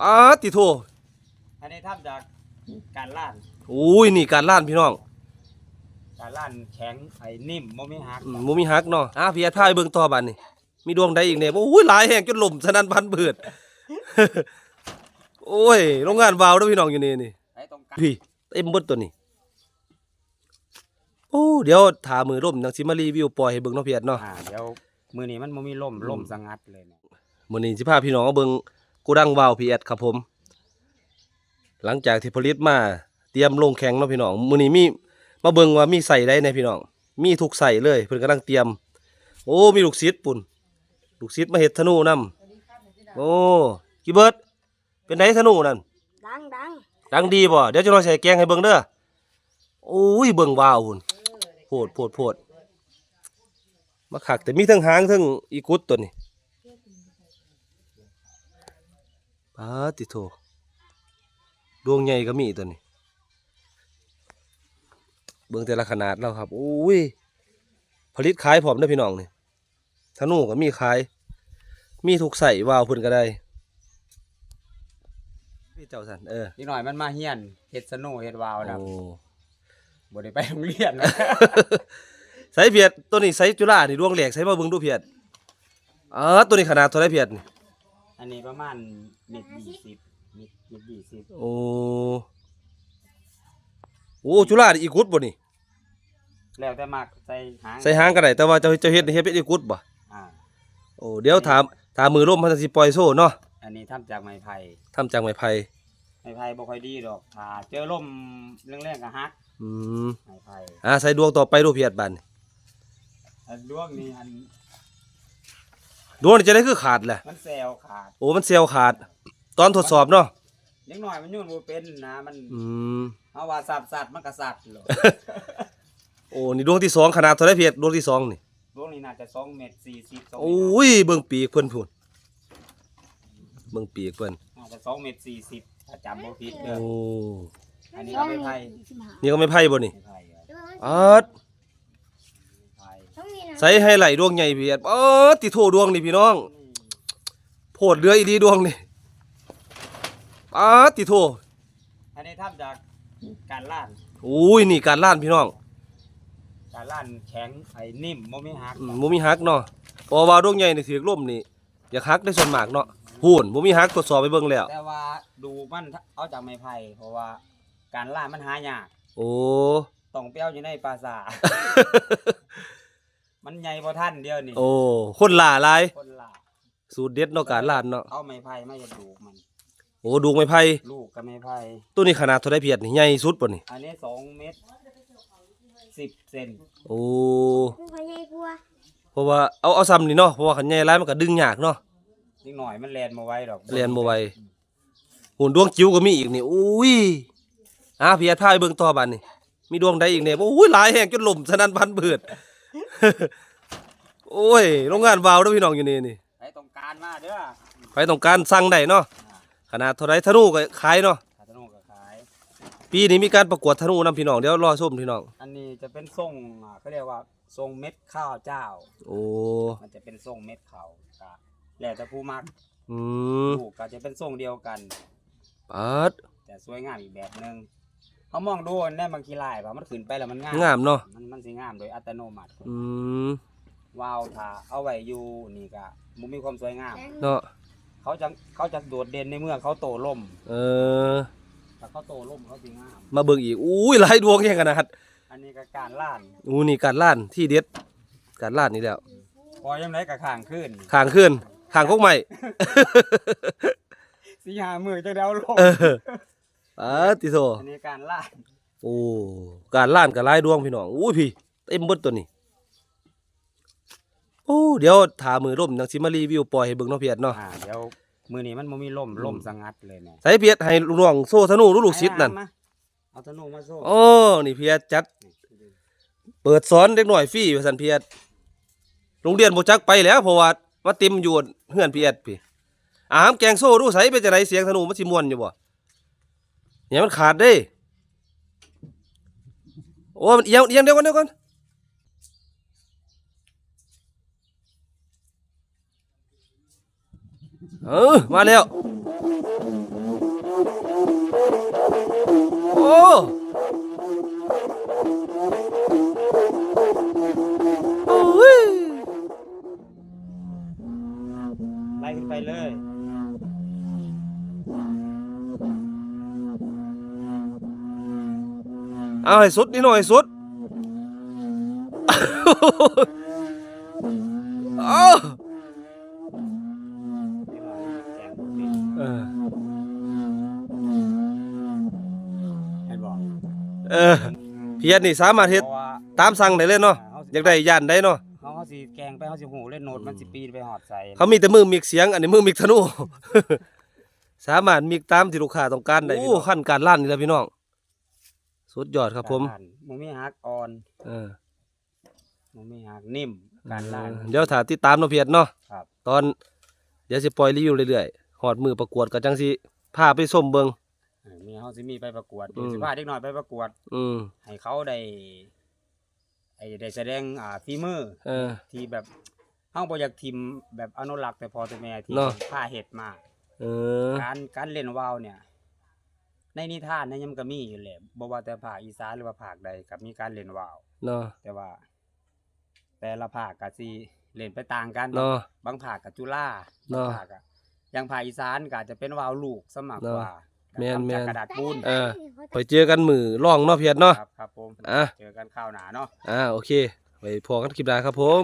ป้าดติโทอันนี้ทำจากการล่านอุ้ยนี่การล้านพี่น้อง การล่านแข็งไอ้นิ่มบ่มีหักอืมบ่มีฮักเนาะอะพี่แอดพาไปเบิ่งต่อบัดนี่มีดวงใดอีกเนี่ยโอ้ยหลายแห่งจนล่มสนั่นพันเบิด โอ้ยโรงงานวาวเด้อพี่น้องอยู่นี่นี่ ไอ้ตรงกลางพี่เต็มเบิดตัวนี้ โอ้เดี๋ยวถามือร่มจังสิมารีวิวปล่อยให้เบิ่งเนาะพี่แอดเนาะอ่าเดี๋ยวมือนี้มันบ่มีลมลมสงัดเลยเนี่ยมื้อนี้สิพาพี่น้องมาเบิ่งโกูดังวาวพี่แอดครับผม หลังจากที่ผลิตมาเตรียมลงแข่งเนาะพี่น้องมื้อนี้มีมาเบิ่งว่ามีใส่ได้ในพี่น้อง มีทุกใส่เลยเพิ่นกำลังเตรียม โอ้มีลูกศิษย์ปุ่นลูกศิษย์มาเฮ็ดธนูนํโอ้กี่เบิดเป็นไดธนูนั่นดังดังดังดีบ่เดี๋ยวจะลองใส่แกงให้เบิ่งเด้อโอ้ยเบิ่งวาวพุ่นโพดโพดโพดมาคักแต่มีทั้งหางทั้งอีกุดตัวนี้ ปาติโทดวงใหญ่ก็มีตัวนี้ เบิ่งแต่ละขนาดแล้วครับโอ้ยผลิตขายพร้อมเด้อพี่น้องนี่ธนูก็มีขาย มีทุกใส่วาวเพิ่นก็ได้ พี่เจ้าสันเออนิดหน่อยมันมาเฮียนเฮ็ดสนุเฮ็ดวาวนะโอ้บ่ได้ไปโรงเรียนนะใส่เพียดตัวนี้ใส่จุฬานี่ดวงแหลกใส่มาเบิ่งดูเพียดอ๋อตัวนี้ขนาดเท่าไรเพียดนี่ อันนี้ประมาณเม็ดยี่สิบเม็ดเม็ดยี่สิบโอ้โอ้จุฬานี่อีกุดบ่นี่แล้วแต่มักใส่หางใส่หางก็ได้แต่ว่าเจ้าเจ้าเฮ็ดนี่เฮ็ดเป็นอีกุดบ่อ่าโอ้เดี๋ยวถามถามมือร่มพันธสิปล่อยโซ่เนาะอันนี้ทำจากไม้ไผ่ทำจากไม้ไผ่ไม้ไผ่บ่ค่อยดีดอกถ้าเจอลมแรงๆก็หักอืมไม้ไผ่อ่าใส่ดวงต่อไปดูเพียดบัดนี่อันดวงนี้อัน ดวงนี่จะได้คือขาดแหละมันแซวขาด โอ้มันเซลล์ขาด ตอนทดสอบเนาะเล็กน้อยมันยุ่นบ่เป็นนะมันอืม เอาว่าสัตว์สัตว์มันก็สัตว์หรอกโอ้นี่ดวงที่สองขนาดเท่าไรเพียดดวงที่สองนี่ดวงนี้น่าจะ2เมตร40 2เมตรโอ้ยเบิ่งปีกเพิ่นพูนเบิ่งปีกเพิ่นน่าจะ2เมตร40ถ้าจำบ่ผิดเด้โอ้ออันนี้ก็ไม้ไผ่สิบห้านี่ก็ไม่ไพ่บ่นี่ไม้ไผ่อะอาดไผ่ต้องมีนะ ใส่ให้ไหลดวงใหญ่เพียดเออติโทดวงนี่พี่น้องโพดเรืออีดีดวงนี่อาดติโทอันนี้ทำจากการล่านอุ้ยนี่การล้านพี่น้องการล่านแข็งไอ้นิ่มบ่มีหักอืมบ่มีฮักเนาะเพอว่าดวงใหญ่นี่ถือลมนี่อยากฮักได้ส่วนมากเนาะพูนบ่มีฮักทดสอบไปเบิ่งแล้ว แต่ว่าดูมันเอาจากไม้ไผ่เพราะว่าการล่านมันหายากโอ้ต้องเปรี้ยวอยู่ในปราสาท มันใหญ่พอท่านเดียวนี่โอ้คนล่าหลาย คนล่าสูตรเด็ดเนาะการล้านเนาะเอาไม้ไผ่มาจะดูมัน โอ้ดูไม้ไผ่ลูกกับไม้ไผ่ตัวนี้ขนาดเท่าไดเพียดนี่ใหญ่สุดป่ะนี่อันนี้สองเมตรสิบเซนโอ้กูพยายกลัวเพราะว่าเอาเอาซ้ำนี่เนาะเพราะว่าขันใหญ่หลายมันก็ดึงยากเนาะนิดหน่อยมันแลนมาไว้ดอกเรียนบ่ไหวหุ่นดวงจิ๋วก็มีอีกนี่อุ้ยอะพี่แอดพาไปเบิ่งต่อบัดนี่มีดวงใดอีกเนี่ยโอ้ยหลายแห่งจนล่มสนั่นพันเบิด โอ้ยโรงงานวาวเด้อพี่น้องอยู่นี่นี่ไอ้ตรงการมาเด้อใครต้องการสั่งได้เนาะขนาดเท่าไรธนูก็ขายเนาะขาธนูก็ขาย ปีนี้มีการประกวดธนูนํพี่น้องเดี๋ยวรอชมพี่น้องอันนี้จะเป็นทรงอ่าเขาเรียกว่าทรงเม็ดข้าวเจ้า โอ้มันจะเป็นทรงเม็ดข้าวกะแล้วแต่ผู้มักอืมลูกก็จะเป็นทรงเดียวกัน ปัดแต่สวยงามอีกแบบหนึง เขามองดูในบางทีลายว่ามันขึ้นไปแล้วมันงามงามเนาะมันมันสิงามโดยอัตโนมัติอืมว้าวถ้าเอาไว้อยู่นี่ก็บ่มีความสวยงาม เนาะเขาจะเขาจะโดดเด่นในเมื่อเขาโตล่มเออถ้าเขาโตล่มเขาสิงาม มาเบิ่งอีกอุ้ยหลายดวงแห่งขนาดอันนี้ก็การล่านอู้นี่การล้านที่เด็ดการล้านนี่แล้วพอยังไงก็ข้างขึ้นข้างขึ้นข้างกกใหม่สิหามือจะได้เอาลงเออปัดติโซอันนี้การล่านโอ้การล้านกับหลายดวงพี่น้องอุ้ยพี่เต็มเบิดตัวนี้โอ้เดี๋ยวถามือร่มจังสิมารีวิวปล่อยให้เบิ่งเนาะพี่แอดเนาะอ่าเดี๋ยวมือนี้มันบ่มีลมลมสงัดเลยเนี่ยใส่เพียรให้ลูกน้องโซ่ธนูลูกลูกศิษย์นั่นมาเอาธนูมาโซ่โอ้นี่เพียรจัด เปิดสอนเด็กหน่อยฟรีว่าซั่นเพียรโรงเรียนบ่จักไปแล้วเพราะว่ามาเต็มอยู่เฮือนพี่แอดพี่อาหามแกงโซ่รู้ใส่เป็นจังไดเสียงธนูมันสิม่วนอยู่บ่ เนี่ยมันขาดด้โอ้มันเอียงเอียงเดี๋ยวก่อนเดี๋ยวก่อนเออมาแล้วโอ้ เอาให้สุดนี่หน่อยสุดเอานี่หน่อยแกงปิดเออให้บอกเออเพียรนี่สามารถเฮ็ดเพราะว่าตามสั่งได้เลยเนาะอยากได้ย่านได้เนาะเขาเขาสิแกงไปเขาสิหูเล่นโน้ตมันสิปีนไปหอดใส่เขามีแต่มือมิกเสียง อันนี้มือมิกธนู สามารถมิกตามที่ลูกค้าต้องการได้โอ้ขั้นการลั่นนี่แหละพี่น้อง สุดยอดครับผมการลั่นมึงมีฮักอ่อนเออมึงมีฮักนิ่มการล่านเดี๋ยวถ้าติดตามเนาะเพียรเนาะครับตอน เดี๋ยวสิปล่อยรีวิวเรื่อยๆฮอดมือประกวดก็จังสิพาไปส้มเบิง เออมีเขาสิมีไปประกวดอืม สิพาเด็กน้อยไปประกวด อืมให้เขาได้ไอ้ได้แสดงอ่าฝีมือเออ ที่แบบเฮาบ่อยากทิมแบบอนุรักษ์แต่พอแต่แม่ที่เนาะ ผ้าเห็ดมา เออ การการเล่นว่าวเนี่ย ในนิทานเนี่ยยังก็มีอยู่แหละบ่ว่าแต่ภาคอีสานหรือว่าภาคใดก็มีการเล่นว่าว เนาะ แต่ว่า แต่ละภาคก็สิเล่นไปต่างกันเนาะ บางภาคก็จุฬาเนาะบางภาคก็อย่างภาคอีสานก็อาจจะเป็นว่าวลูกสมัครเนาะกว่าแม่นทำจากแม่นกระดาษปูนเออ ไปเจอกันมือร่องเนาะเพียรเนาะ ครับครับผมอะ เจอกันข้าวหนาเนาะ อ่าโอเค ไปพอกันคลิปหน้าครับผม